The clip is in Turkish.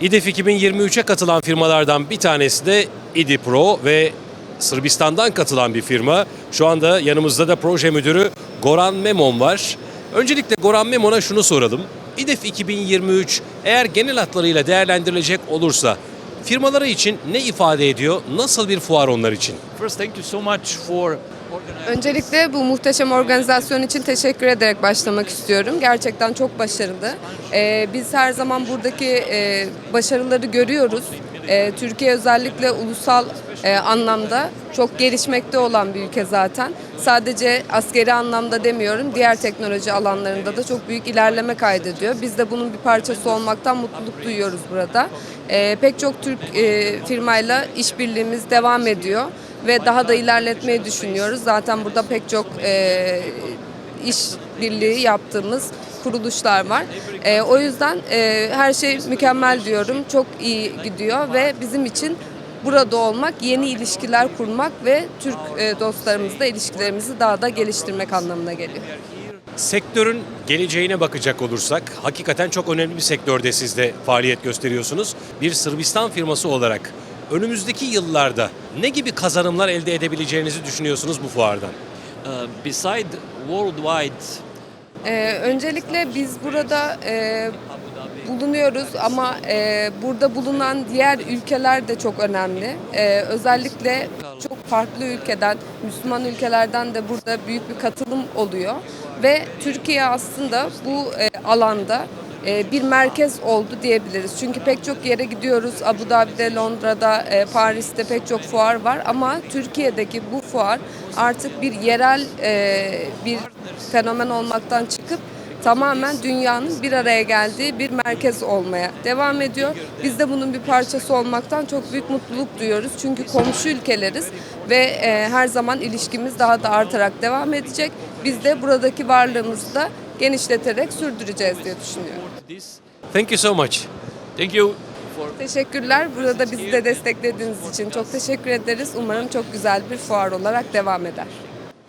İDEF 2023'e katılan firmalardan bir tanesi de İDI ve Sırbistan'dan katılan bir firma. Şu anda yanımızda da proje müdürü Goran Memon var. Öncelikle Goran Memon'a şunu soralım. İDEF 2023 eğer genel hatlarıyla değerlendirilecek olursa firmaları için ne ifade ediyor? Nasıl bir fuar onlar için? First, thank you so much for. Öncelikle bu muhteşem organizasyon için teşekkür ederek başlamak istiyorum. Gerçekten çok başarılı. Ee, biz her zaman buradaki e, başarıları görüyoruz. Ee, Türkiye özellikle ulusal e, anlamda çok gelişmekte olan bir ülke zaten. Sadece askeri anlamda demiyorum, diğer teknoloji alanlarında da çok büyük ilerleme kaydediyor. Biz de bunun bir parçası olmaktan mutluluk duyuyoruz burada. Ee, pek çok Türk e, firmayla işbirliğimiz devam ediyor ve daha da ilerletmeyi düşünüyoruz. Zaten burada pek çok e, iş birliği yaptığımız kuruluşlar var. E, o yüzden e, her şey mükemmel diyorum. Çok iyi gidiyor ve bizim için burada olmak, yeni ilişkiler kurmak ve Türk e, dostlarımızla ilişkilerimizi daha da geliştirmek anlamına geliyor. Sektörün geleceğine bakacak olursak hakikaten çok önemli bir sektörde siz de faaliyet gösteriyorsunuz. Bir Sırbistan firması olarak önümüzdeki yıllarda ne gibi kazanımlar elde edebileceğinizi düşünüyorsunuz bu fuardan? Uh, beside worldwide Ee, öncelikle biz burada e, bulunuyoruz ama e, burada bulunan diğer ülkeler de çok önemli. E, özellikle çok farklı ülkeden, Müslüman ülkelerden de burada büyük bir katılım oluyor. Ve Türkiye aslında bu e, alanda bir merkez oldu diyebiliriz. Çünkü pek çok yere gidiyoruz. Abu Dhabi'de, Londra'da, e, Paris'te pek çok fuar var ama Türkiye'deki bu fuar artık bir yerel e, bir fenomen olmaktan çıkıp tamamen dünyanın bir araya geldiği bir merkez olmaya devam ediyor. Biz de bunun bir parçası olmaktan çok büyük mutluluk duyuyoruz. Çünkü komşu ülkeleriz ve e, her zaman ilişkimiz daha da artarak devam edecek. Biz de buradaki varlığımızı da genişleterek sürdüreceğiz diye düşünüyorum. Thank you so much. Thank you Teşekkürler. Burada bizi de desteklediğiniz için çok teşekkür ederiz. Umarım çok güzel bir fuar olarak devam eder.